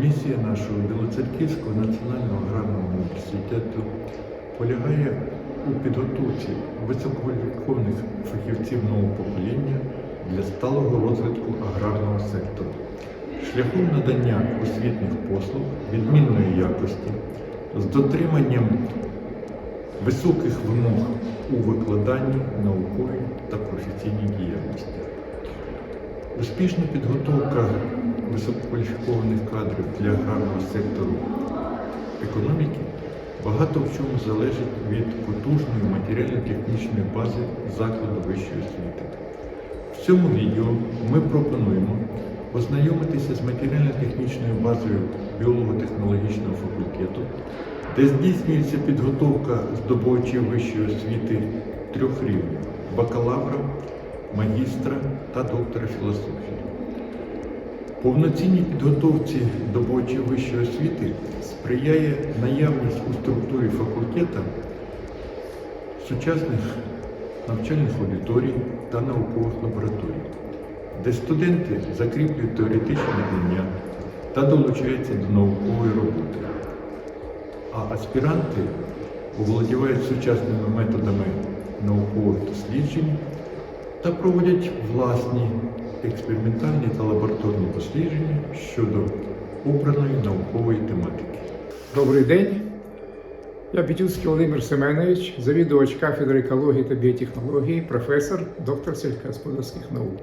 Місія нашого Білоцерківського національного аграрного університету полягає у підготовці висококваліфікованих фахівців нового покоління для сталого розвитку аграрного сектору, шляхом надання освітніх послуг відмінної якості з дотриманням високих вимог у викладанні, науковій та професійній діяльності. Успішна підготовка висококваліфікованих кадрів для аграрного сектору економіки багато в чому залежить від потужної матеріально-технічної бази закладу вищої освіти. В цьому відео ми пропонуємо ознайомитися з матеріально-технічною базою біолого-технологічного факультету, де здійснюється підготовка здобувачів вищої освіти трьох рівнів бакалавра, магістра та доктора філософії. Повноцінній підготовці здобувачів вищої освіти сприяє наявність у структурі факультету сучасних навчальних аудиторій та наукових лабораторій, де студенти закріплюють теоретичні знання та долучаються до наукової роботи, а аспіранти оволодівають сучасними методами наукових досліджень та проводять власні експериментальні та лабораторні дослідження щодо обраної наукової тематики. Добрий день. Я Петюцький Володимир Семенович, завідувач кафедри екології та біотехнології, професор, доктор сельскохозяйственных наук.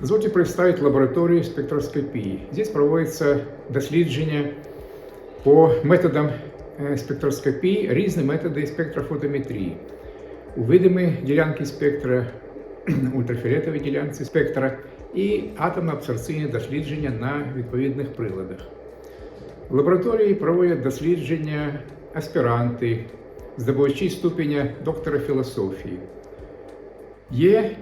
Позвольте представить лабораторию спектроскопии. Здесь проводится дослідження по методам е, спектроскопії, різні методи спектрофотометрії. У видимі ділянки спектра, ультрафіолетові ділянці спектра і атомно-абсорбційні дослідження на відповідних приладах. В лабораторії проводять дослідження аспіранти, здобувачі ступеня доктора філософії. Є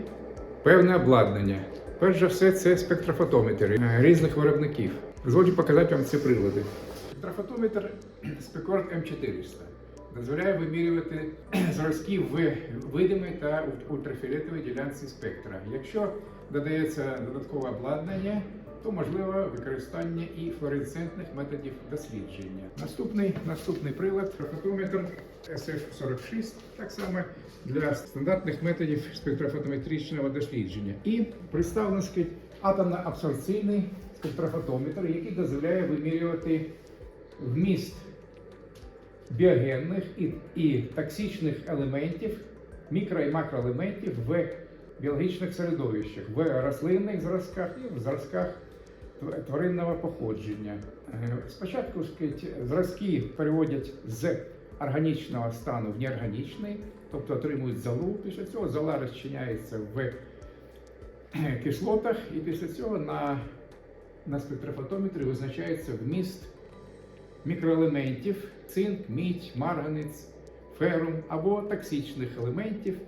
певне обладнання. Перш за все, це спектрофотометри різних виробників. Дозвольте показати вам ці прилади. Спектрофотометр Specord M400 дозволяє вимірювати зразки в видимій та ультрафіолетовій ділянці спектра. Якщо додається додаткове обладнання, то можливо використання і флуоресцентних методів дослідження. Наступний наступний прилад фотометр SF46, так само для стандартних методів спектрофотометричного дослідження. І представлений атомно-абсорбційний спектрофотометр, який дозволяє вимірювати вміст біогенних і, і токсичних елементів, мікро і макроелементів в біологічних середовищах, в рослинних зразках і в зразках тваринного походження. Е, Спочатку зразки переводять з органічного стану в неорганічний, тобто отримують залу. Після цього зола розчиняється в кислотах, і після цього на, на спектрофотометрі визначається вміст мікроелементів цинк, мідь, марганець, ферум або токсичних елементів,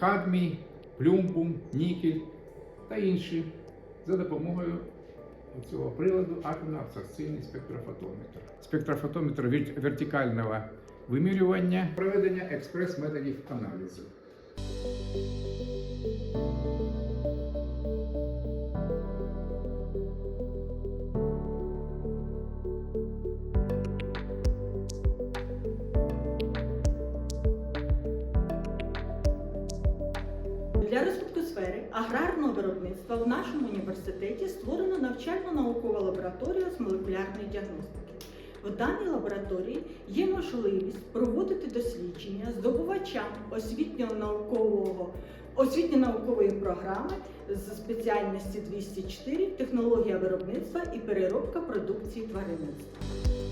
кадмій, плюмбум, нікель та інші за допомогою цього приладу атомно-абсорбційний спектрофотометр. Спектрофотометр вертикального вимірювання, проведення експрес-методів аналізу. Аграрного виробництва в нашому університеті створено навчально-наукова лабораторія з молекулярної діагностики. В даній лабораторії є можливість проводити дослідження здобувачам освітньо-наукового освітньо-наукової програми з спеціальності 204 технологія виробництва і переробка продукції тваринництва.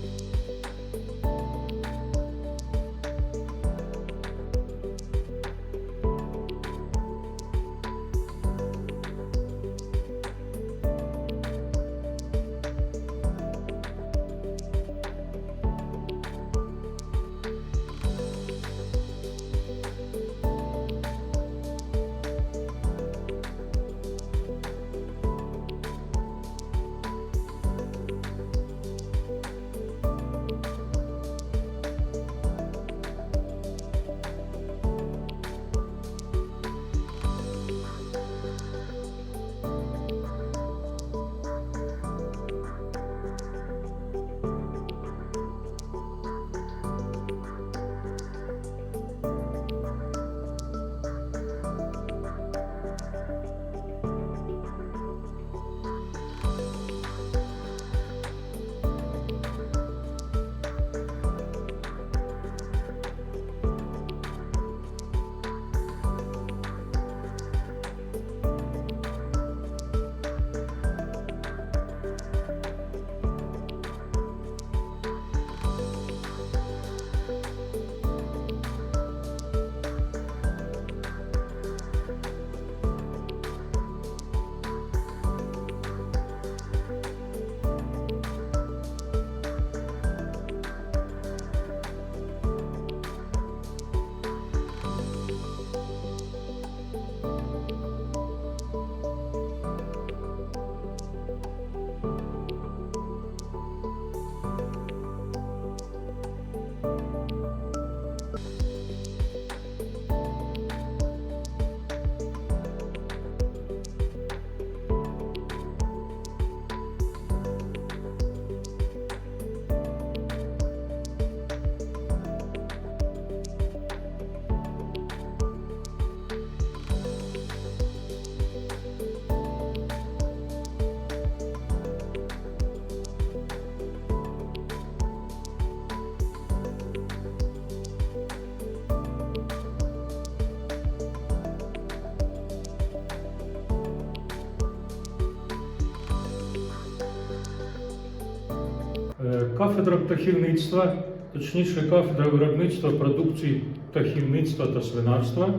Кафедра птахівництва, точніше, кафедра виробництва продукції птахівництва та свинарства,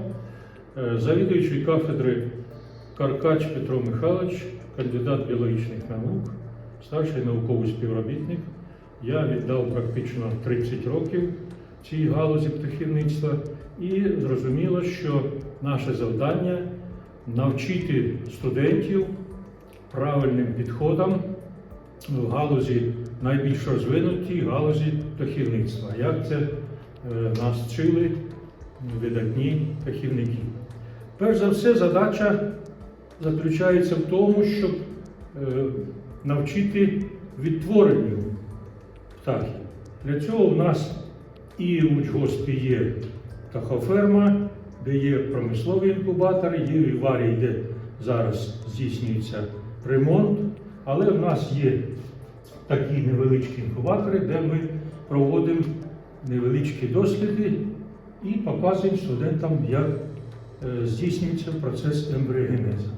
е, завідуючий кафедри Каркач Петро Михайлович, кандидат біологічних наук, старший науковий співробітник. Я віддав практично 30 років цій галузі птахівництва і зрозуміло, що наше завдання навчити студентів правильним підходам в галузі найбільш розвинутій галузі птахівництва. Як це е, нас вчили видатні птахівники. Перш за все, задача заключається в тому, щоб е, навчити відтворенню птахів. Для цього в нас і в учгоспі є птахоферма, де є промислові інкубатори, є віварій, де зараз здійснюється ремонт. Але в нас є такі невеличкі інкубатори, де ми проводимо невеличкі досліди і показуємо студентам, як е, здійснюється процес ембріогенезу.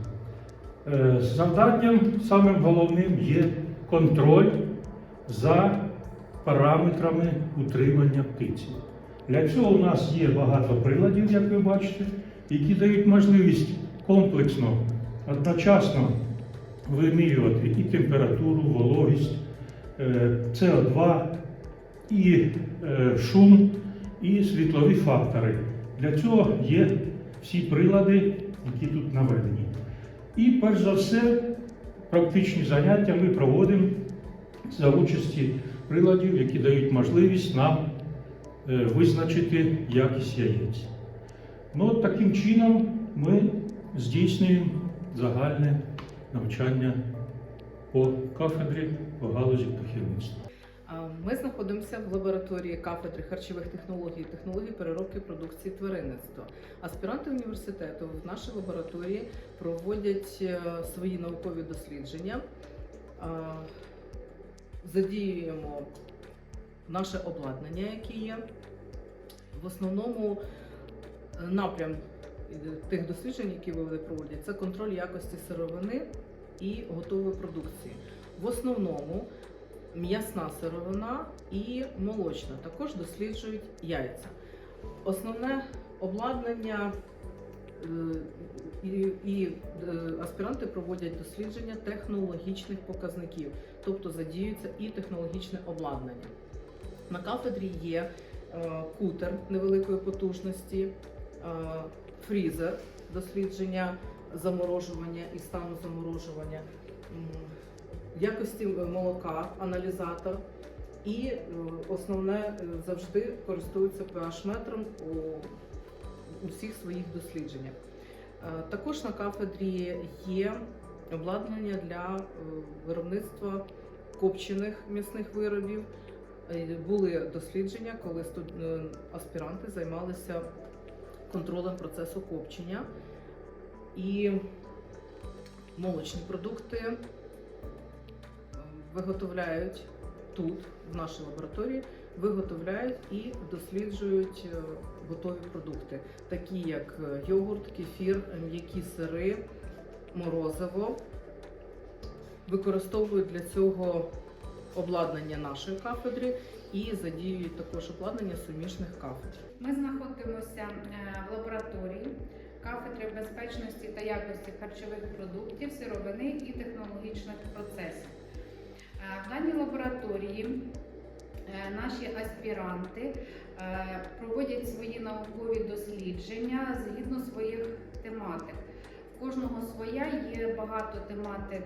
Е, Завданням самим головним є контроль за параметрами утримання птиці. Для цього у нас є багато приладів, як ви бачите, які дають можливість комплексно, одночасно вимірювати і температуру, вологість, е, СО2, і е, шум, і світлові фактори. Для цього є всі прилади, які тут наведені. І перш за все, практичні заняття ми проводимо за участі приладів, які дають можливість нам е, визначити якість яєць. Ну, таким чином ми здійснюємо загальне навчання по кафедрі по галузі птахівництва. Ми знаходимося в лабораторії кафедри харчових технологій і технологій переробки продукції тваринництва. Аспіранти університету в нашій лабораторії проводять е, свої наукові дослідження, задіюємо наше обладнання, яке є. В основному е, напрям тих досліджень, які вони проводять, це контроль якості сировини і готової продукції. В основному м'ясна сировина і молочна також досліджують яйця. Основне обладнання е, і, і е, аспіранти проводять дослідження технологічних показників, тобто задіюється і технологічне обладнання. На кафедрі є е, кутер невеликої потужності, е, фрізер дослідження заморожування і стану заморожування, якості молока, аналізатор. І е, основне е, завжди користуються pH-метром у усіх своїх дослідженнях. Е, Також на кафедрі є обладнання для е, виробництва копчених м'ясних виробів. Е, Були дослідження, коли е, аспіранти займалися контролем процесу копчення. І молочні продукти е, виготовляють тут, в нашій лабораторії, виготовляють і досліджують е, готові продукти, такі як е, йогурт, кефір, м'які сири, морозиво. Використовують для цього обладнання нашої кафедри і задіюють також обладнання суміжних кафедр. Ми знаходимося е, в лабораторії кафедри безпечності та якості харчових продуктів, сировини і технологічних процесів. Е, В даній лабораторії е, наші аспіранти проводять свої наукові дослідження згідно своїх тематик. В кожного своя є багато тематик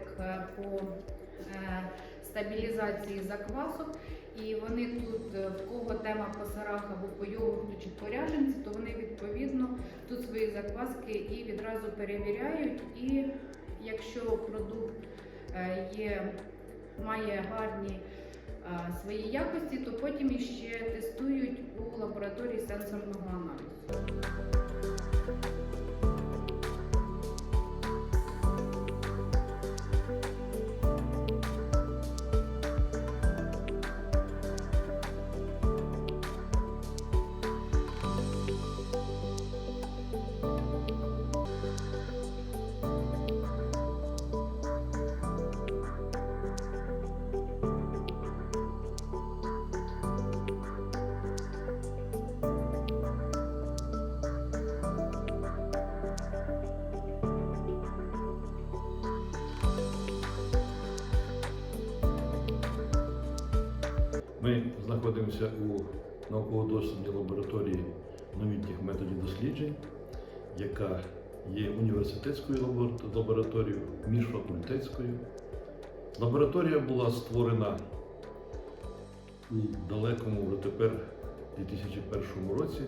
по стабілізації заквасок. І вони тут, е, в кого тема по сирах або по йогурту чи по то вони відповідно тут свої закваски і відразу перевіряють. І якщо продукт е, є, має гарні е, свої якості, то потім іще тестують у лабораторії сенсорного аналізу. Знаходимося у науково-дослідній лабораторії новітніх методів досліджень, яка є університетською лабораторією, міжфакультетською. Лабораторія була створена у далекому вже тепер 2001 році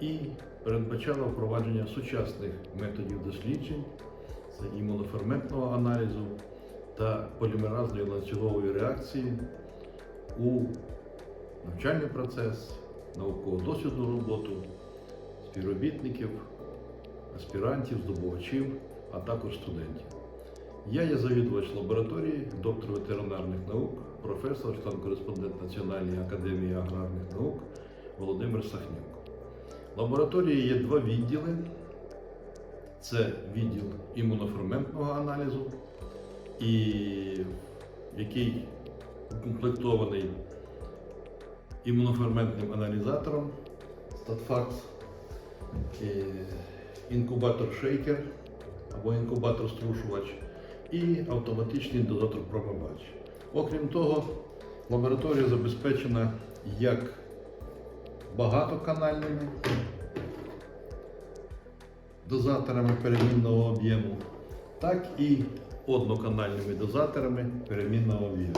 і передбачала впровадження сучасних методів досліджень, це імуноферментного аналізу та полімеразної ланцюгової реакції у навчальний процес, науково-дослідну роботу співробітників, аспірантів, здобувачів, а також студентів. Я є завідувач лабораторії, доктор ветеринарних наук, професор, член-кореспондент Національної академії аграрних наук Володимир Сахнюк. В лабораторії є два відділи. Це відділ імуноферментного аналізу, і який укомплектований імуноферментним аналізатором StatFax, е, інкубатор шейкер або інкубатор струшувач і автоматичний дозатор промивач. Окрім того, лабораторія забезпечена як багатоканальними дозаторами перемінного об'єму, так і одноканальними дозаторами перемінного об'єму.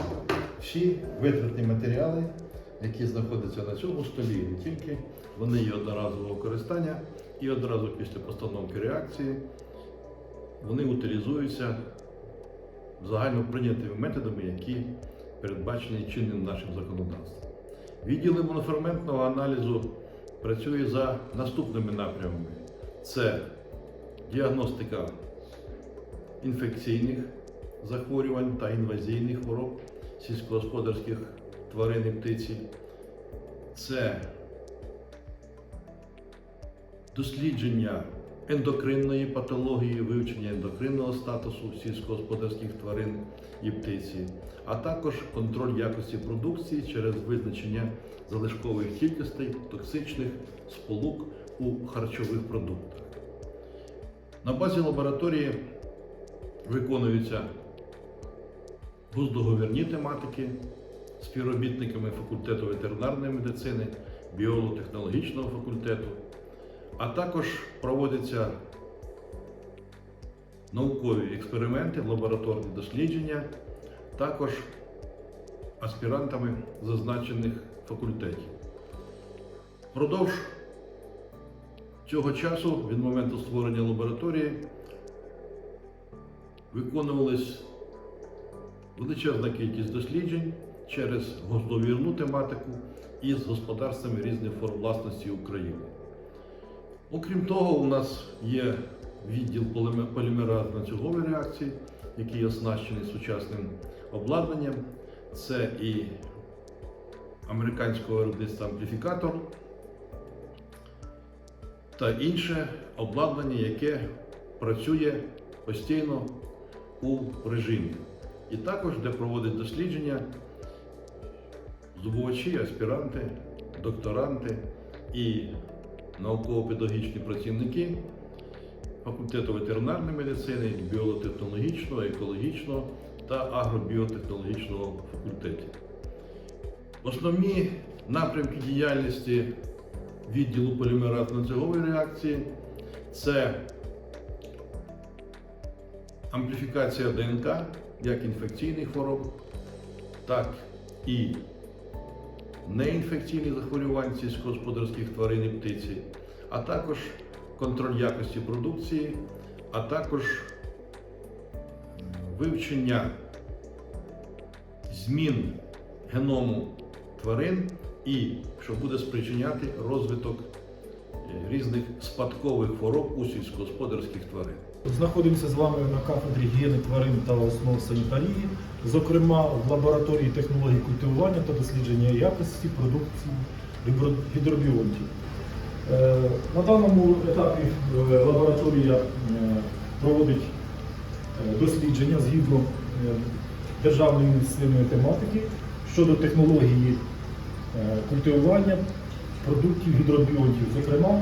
Всі витратні матеріали, які знаходяться на цьому столі, не тільки, вони є одноразового використання і одразу після постановки реакції вони утилізуються загально прийнятими методами, які передбачені чинним нашим законодавством. Відділ імуноферментного аналізу працює за наступними напрямами: це діагностика інфекційних захворювань та інвазійних хвороб сільськогосподарських тварин і птиці, це дослідження ендокринної патології, вивчення ендокринного статусу сільськогосподарських тварин і птиці, а також контроль якості продукції через визначення залишкових кількостей токсичних сполук у харчових продуктах. На базі лабораторії виконуються договірні тематики співробітниками факультету ветеринарної медицини, біолотехнологічного факультету, а також проводяться наукові експерименти, лабораторні дослідження, також аспірантами зазначених факультетів. Впродовж цього часу, від моменту створення лабораторії, виконувались величезна кількість досліджень через госдовірну тематику і з господарствами різних форм власності України. Окрім того, у нас є відділ поліме- полімеразно-ланцюгової реакції, який оснащений сучасним обладнанням. Це і американського виробництва ампліфікатор та інше обладнання, яке працює постійно у режимі. І також, де проводять дослідження здобувачі, аспіранти, докторанти і науково-педагогічні працівники факультету ветеринарної медицини, біотехнологічного, екологічного та агробіотехнологічного факультетів. Основні напрямки діяльності відділу полімеразно-ланцюгової реакції це ампліфікація ДНК як інфекційних хвороб, так і неінфекційних захворювань сільськогосподарських тварин і птиці, а також контроль якості продукції, а також вивчення змін геному тварин і що буде спричиняти розвиток е, різних спадкових хвороб у сільськогосподарських тварин. Знаходимося з вами на кафедрі гігієни тварин та основ санітарії, зокрема в лабораторії технологій культивування та дослідження якості продукції гідробіонтів. Е, На даному етапі е, лабораторія е, проводить дослідження згідно державної інвестиційної тематики щодо технології культивування продуктів гідробіонтів, зокрема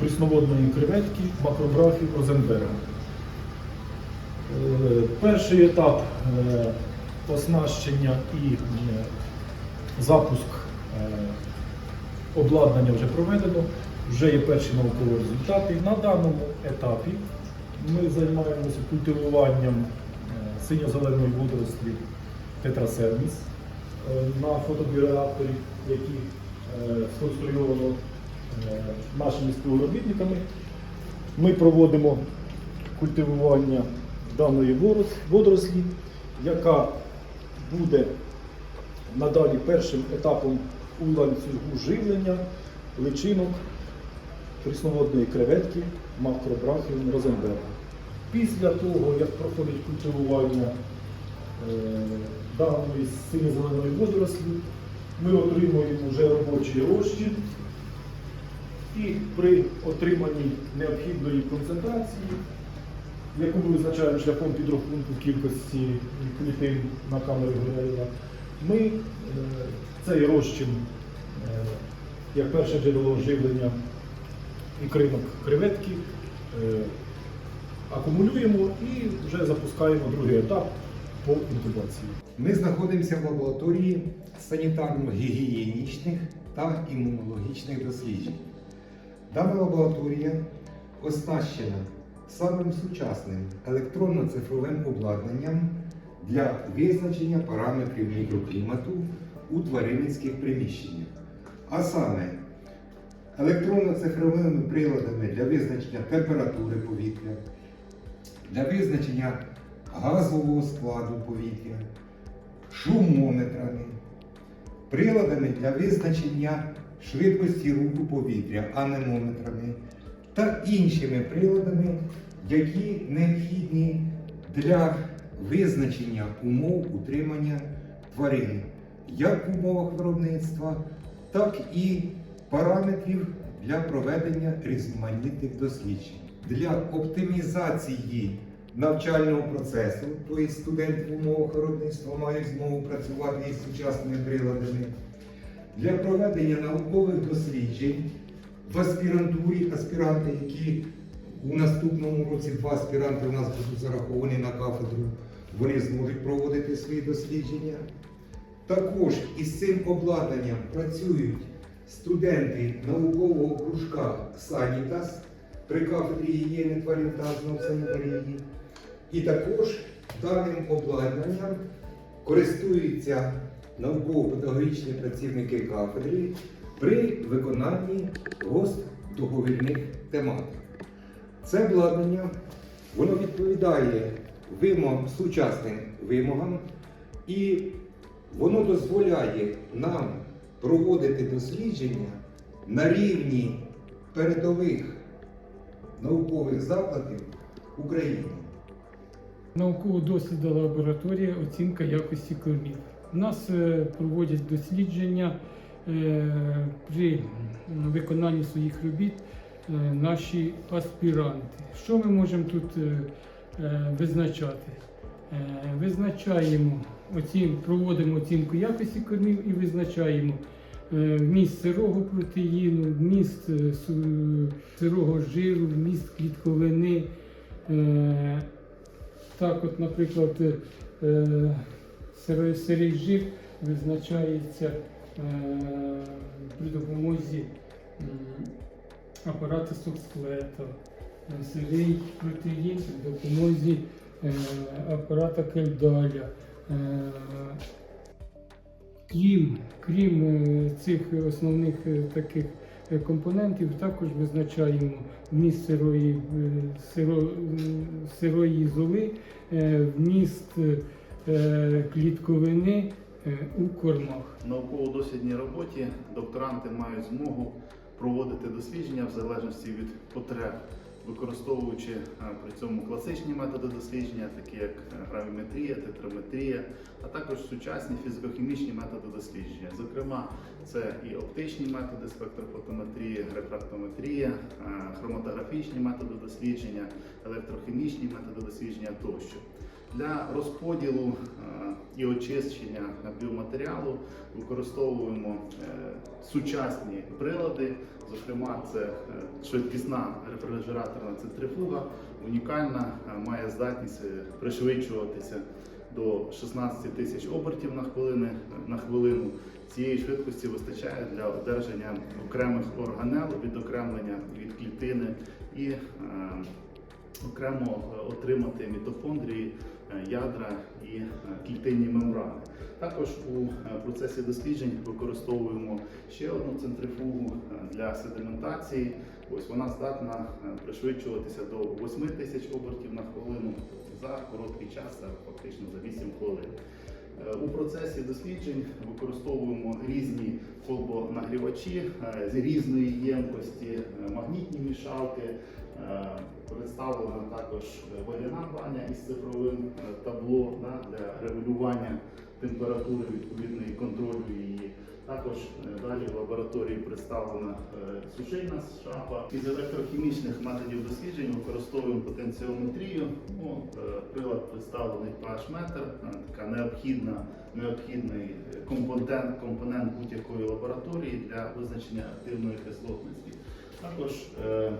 прісноводної креветки макробрафів Розенберга. Е, Перший етап е, оснащення і е, Запуск обладнання вже проведено, вже є перші наукові результати. На даному етапі ми займаємося культивуванням синьо-зеленої водорослі тетрасервіс е, на фотобіореакторі, які сконструйовано нашими співробітниками. Ми проводимо культивування даної водорослі, яка буде надалі першим етапом у ланцюгу живлення личинок прісноводної креветки макробрахіум розенберга. Після того, як проходить культивування е, даної синьо-зеленої водорослі, ми отримуємо вже робочий розчин і при отриманні необхідної концентрації, яку ми визначаємо шляхом підрахунку кількості клітин на камері Гуреєва, ми е, цей розчин, е, як перше джерело живлення ікринок креветки, е, акумулюємо і вже запускаємо другий етап по інкубації. Ми знаходимося в лабораторії санітарно-гігієнічних та імунологічних досліджень. Дана лабораторія оснащена самим сучасним електронно-цифровим обладнанням для визначення параметрів мікроклімату у тваринницьких приміщеннях, а саме електронно-цифровими приладами для визначення температури повітря, для визначення газового складу повітря, шумометрами, приладами для визначення швидкості руху повітря, анемометрами та іншими приладами, які необхідні для визначення умов утримання тварин, як в умовах виробництва, так і параметрів для проведення різноманітних досліджень. Для оптимізації навчального процесу, тобто студенти в умовах виробництва мають змогу працювати із сучасними приладами. Для проведення наукових досліджень в аспірантурі, аспіранти, які у наступному році два аспіранти у нас будуть зараховані на кафедру, вони зможуть проводити свої дослідження. Також із цим обладнанням працюють студенти наукового кружка Санітас при кафедрі гігієни тварин та зоосанітарії. І також даним обладнанням користуються науково-педагогічні працівники кафедри при виконанні гостдоговірних тематик. Це обладнання воно відповідає вимогам, сучасним вимогам і воно дозволяє нам проводити дослідження на рівні передових наукових закладів України. Науково-дослідна лабораторія оцінка якості кормів. У нас е, проводять дослідження е, при виконанні своїх робіт е, наші аспіранти. Що ми можемо тут визначати? Визначаємо оцін, проводимо оцінку якості кормів і визначаємо вміст сирого протеїну, вміст сирого жиру, вміст клітковини. Так, от, наприклад, сирий, жир визначається е, при допомозі м, апарата соксклета, Е, сирий протеїн при допомозі е, апарата кельдаля. Крім, крім цих основних таких компонентів, також визначаємо вміст сирої, сиро, сирої золи, вміст клітковини е, у кормах. Науково-дослідній роботі докторанти мають змогу проводити дослідження в залежності від потреб, використовуючи е, при цьому класичні методи дослідження, такі як е, гравіметрія, тетраметрія, а також сучасні фізико-хімічні методи дослідження. Зокрема, це і оптичні методи спектрофотометрії, рефрактометрія, е, хроматографічні методи дослідження, електрохімічні методи дослідження тощо. Для розподілу е, і очищення біоматеріалу використовуємо е, сучасні прилади. Зокрема, це е, швидкісна рефрижераторна центрифуга, унікальна, має здатність пришвидшуватися до 16 тисяч обертів на хвилини на хвилину. Цієї швидкості вистачає для одержання окремих органел, відокремлення від клітини і окремо отримати мітохондрії, ядра і е, клітинні мембрани. Також у е, процесі досліджень використовуємо ще одну центрифугу е, для sedimентації. Ось вона здатна пришвидшуватися до 8 тисяч обертів на хвилину за короткий час, фактично за 8 хвилин. У процесі досліджень використовуємо різні колбонагрівачі з різної ємкості, магнітні мішалки. Е, Представлена також водяна баня із цифровим е, табло да, для регулювання температури відповідної контролю її. Також е, далі в лабораторії представлена е, сушильна шафа. Із електрохімічних методів досліджень використовуємо потенціометрію. Ну, е, прилад представлений pH-метр, е, така необхідна, необхідний е, компонент, компонент будь-якої лабораторії для визначення активної кислотності. Також е,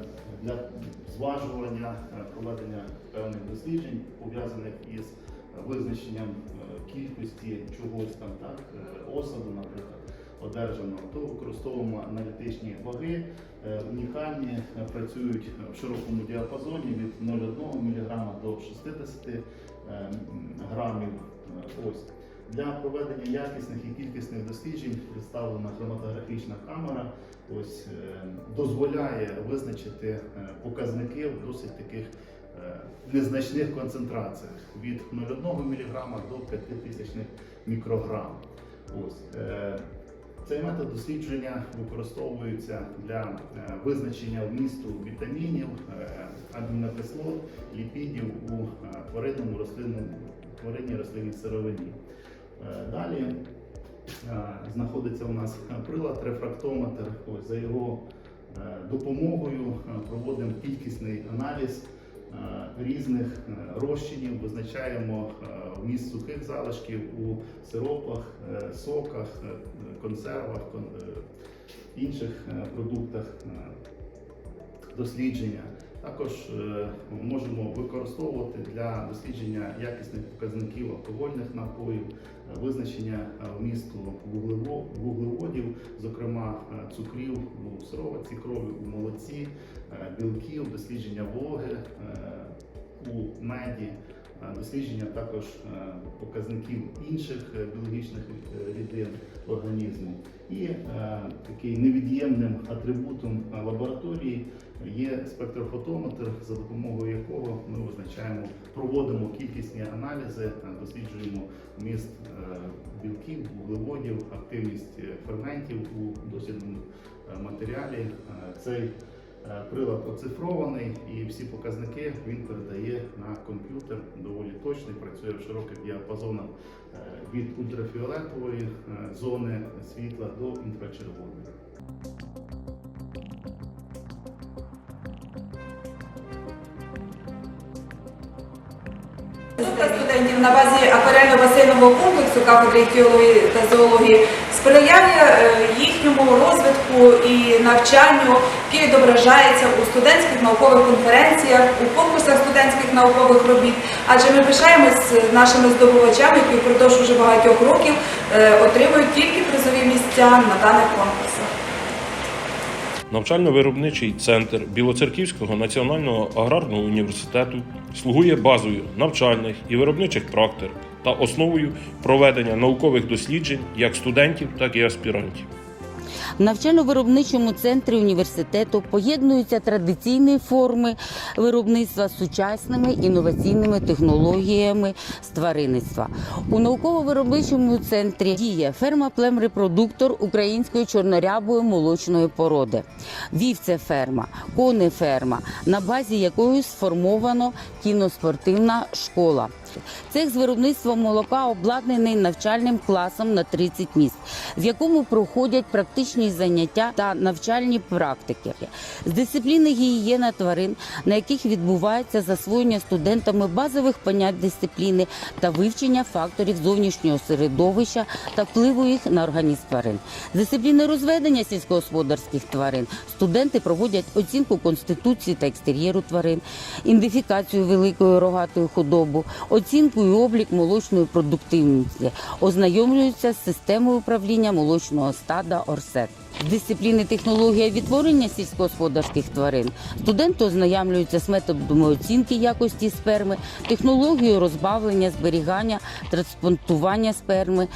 для зважування е, проведення певних досліджень пов'язаних із визначенням е, кількості чогось там, так, осаду, наприклад, одержаного, то використовуємо аналітичні ваги, унікальні, працюють в широкому діапазоні від 0,1 мг до 60 е, грамів. Ось. Для проведення якісних і кількісних досліджень представлена хроматографічна камера. Ось е, дозволяє визначити е, показники в досить таких е, незначних концентраціях від 0,1 мг до 5000 мікрограм. Ось. Цей метод дослідження використовується для визначення вмісту вітамінів, амінокислот, ліпідів у тваринному рослинному тваринній рослинній сировині. Далі знаходиться у нас прилад рефрактометр. Ось за його е, допомогою е, проводимо кількісний аналіз е, різних е, розчинів, визначаємо е, вміст сухих залишків у сиропах, е, соках, е, консервах, кон- е, інших е, продуктах е, дослідження. Також е, можемо використовувати для дослідження якісних показників алкогольних напоїв, е, визначення е, вмісту вуглеводів, зокрема цукрів у сироватці крові, у молоці, білків, дослідження вологи у меді, дослідження також показників інших біологічних рідин організму. І такий невід'ємним атрибутом лабораторії є спектрофотометр, за допомогою якого ми визначаємо, проводимо кількісні аналізи, е, досліджуємо вміст е, білків, вуглеводів, активність е, ферментів у дослідному матеріалі. Цей прилад оцифрований і всі показники він передає на комп'ютер доволі точний, працює в широких діапазонах від ультрафіолетової зони світла до інфрачервоної. На базі акварельно-басейнового комплексу кафедри іхтіології та зоології сприяє е, їхньому розвитку і навчанню, який відображається у студентських наукових конференціях, у конкурсах студентських наукових робіт. Адже ми пишаємось нашими здобувачами, які впродовж уже багатьох років е, отримують тільки призові місця на даних конкурсах. Навчально-виробничий центр Білоцерківського національного аграрного університету слугує базою навчальних і виробничих практик та основою проведення наукових досліджень як студентів, так і аспірантів. В навчально-виробничому центрі університету поєднуються традиційні форми виробництва з сучасними інноваційними технологіями з тваринництва. У науково-виробничому центрі діє ферма племрепродуктор української чорнорябої молочної породи. Вівце-ферма, конеферма, на базі якої сформовано кіноспортивна школа. Цех з виробництва молока обладнаний навчальним класом на 30 місць, в якому проходять практичні заняття та навчальні практики з дисципліни гігієна тварин, на яких відбувається засвоєння студентами базових понять дисципліни та вивчення факторів зовнішнього середовища та впливу їх на організм тварин. З дисципліни розведення сільськогосподарських тварин студенти проводять оцінку конституції та екстер'єру тварин, ідентифікацію великої рогатої худоби, оцінку і облік молочної продуктивності, ознайомлюються з системою управління молочного стада Орсет. Дисципліни технологія відтворення сільськогосподарських тварин студенти ознайомлюються з методами оцінки якості сперми, технологією розбавлення, зберігання, трансплантування сперми,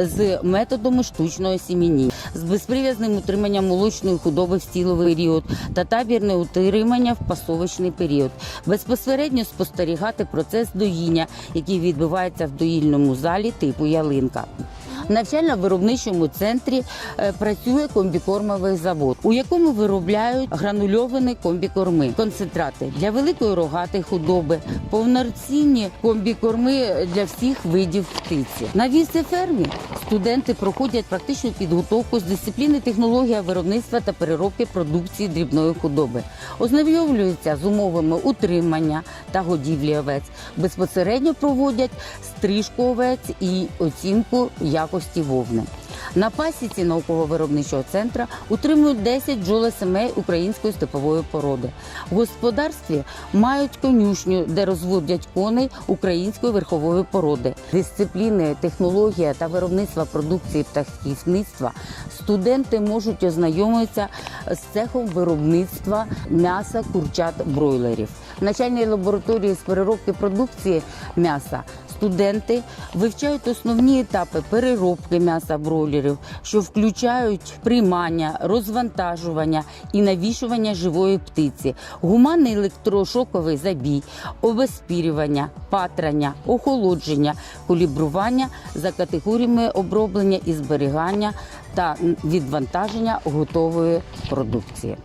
з методами штучного сімені, з безприв'язним утриманням молочної худоби в стіловий період та табірне утримання в пасовочний період. Безпосередньо спостерігати процес доїння, який відбувається в доїльному залі типу ялинка. Навчально-виробничому центрі е, працює комбікормовий завод, у якому виробляють гранульовані комбікорми, концентрати для великої рогатої худоби, повноцінні комбікорми для всіх видів птиці. На віці фермі студенти проходять практичну підготовку з дисципліни технологія виробництва та переробки продукції дрібної худоби, ознайомлюються з умовами утримання та годівлі овець, безпосередньо проводять стрижку овець і оцінку якості вовни. На пасіці науково-виробничого центру утримують 10 бджолосемей української степової породи. В господарстві мають конюшню, де розводять коней української верхової породи. Дисципліни технологія та виробництва продукції птахівництва студенти можуть ознайомитися з цехом виробництва м'яса курчат бройлерів. В начальній лабораторії з переробки продукції м'яса студенти вивчають основні етапи переробки м'яса бройлерів, що включають приймання, розвантажування і навішування живої птиці, гуманний електрошоковий забій, обезпірювання, патрання, охолодження, калібрування за категоріями оброблення і зберігання та відвантаження готової продукції.